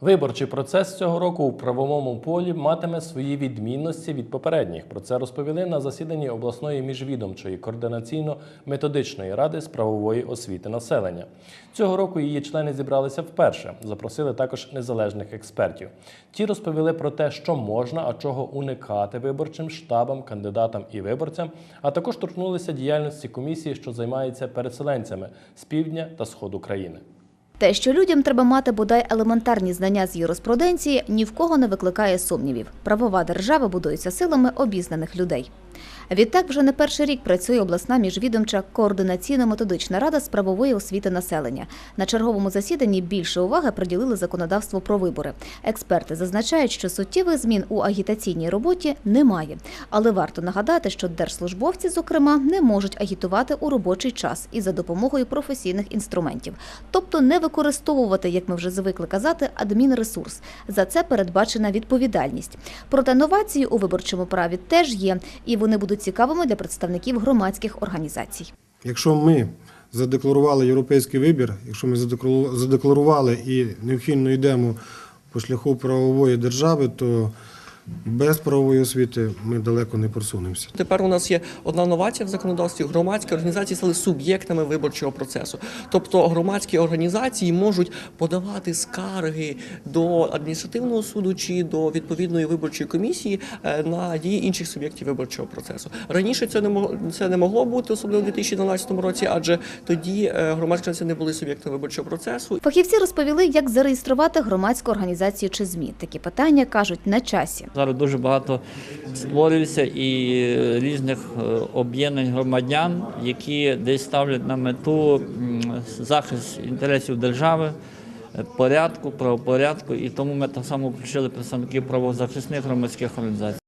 Виборчий процес цього року у правовому полі матиме свої відмінності від попередніх. Про це розповіли на засіданні обласної міжвідомчої координаційно-методичної ради з правової освіти населення. Цього року її члени зібралися вперше. Запросили також незалежних експертів. Ті розповіли про те, що можна, а чого уникати виборчим штабам, кандидатам і виборцям, а також торкнулися діяльності комісії, що займається переселенцями з півдня та сходу країни. Те, що людям треба мати бодай елементарні знання з юриспруденції, ні в кого не викликає сумнівів. Правова держава будується силами обізнаних людей. Відтак, вже не перший рік працює обласна міжвідомча координаційно-методична рада з правової освіти населення. На черговому засіданні більше уваги приділили законодавству про вибори. Експерти зазначають, що суттєвих змін у агітаційній роботі немає. Але варто нагадати, що держслужбовці, зокрема, не можуть агітувати у робочий час і за допомогою професійних інструментів, тобто не використовувати, як ми вже звикли казати, адмінресурс. За це передбачена відповідальність. Проте новації у виборчому праві теж є, і вони будуть цікавими для представників громадських організацій. Якщо ми задекларували європейський вибір, якщо ми задеклару- задекларували і необхідно йдемо по шляху правової держави, то без правової освіти ми далеко не просунемося. Тепер у нас є одна новація в законодавстві. Громадські організації стали суб'єктами виборчого процесу. Тобто громадські організації можуть подавати скарги до адміністративного суду чи до відповідної виборчої комісії е, на дії інших суб'єктів виборчого процесу. Раніше це не могло це не могло бути, особливо у 2012 році, адже тоді е, громадські організації не були суб'єктами виборчого процесу. Фахівці розповіли, як зареєструвати громадську організацію чи ЗМІ. Такі питання кажуть на часі. Зараз дуже багато створюється і різних е, об'єднань громадян, які десь ставлять на мету захист інтересів держави, е, порядку, правопорядку. І тому ми так само включили представників правозахисних громадських організацій.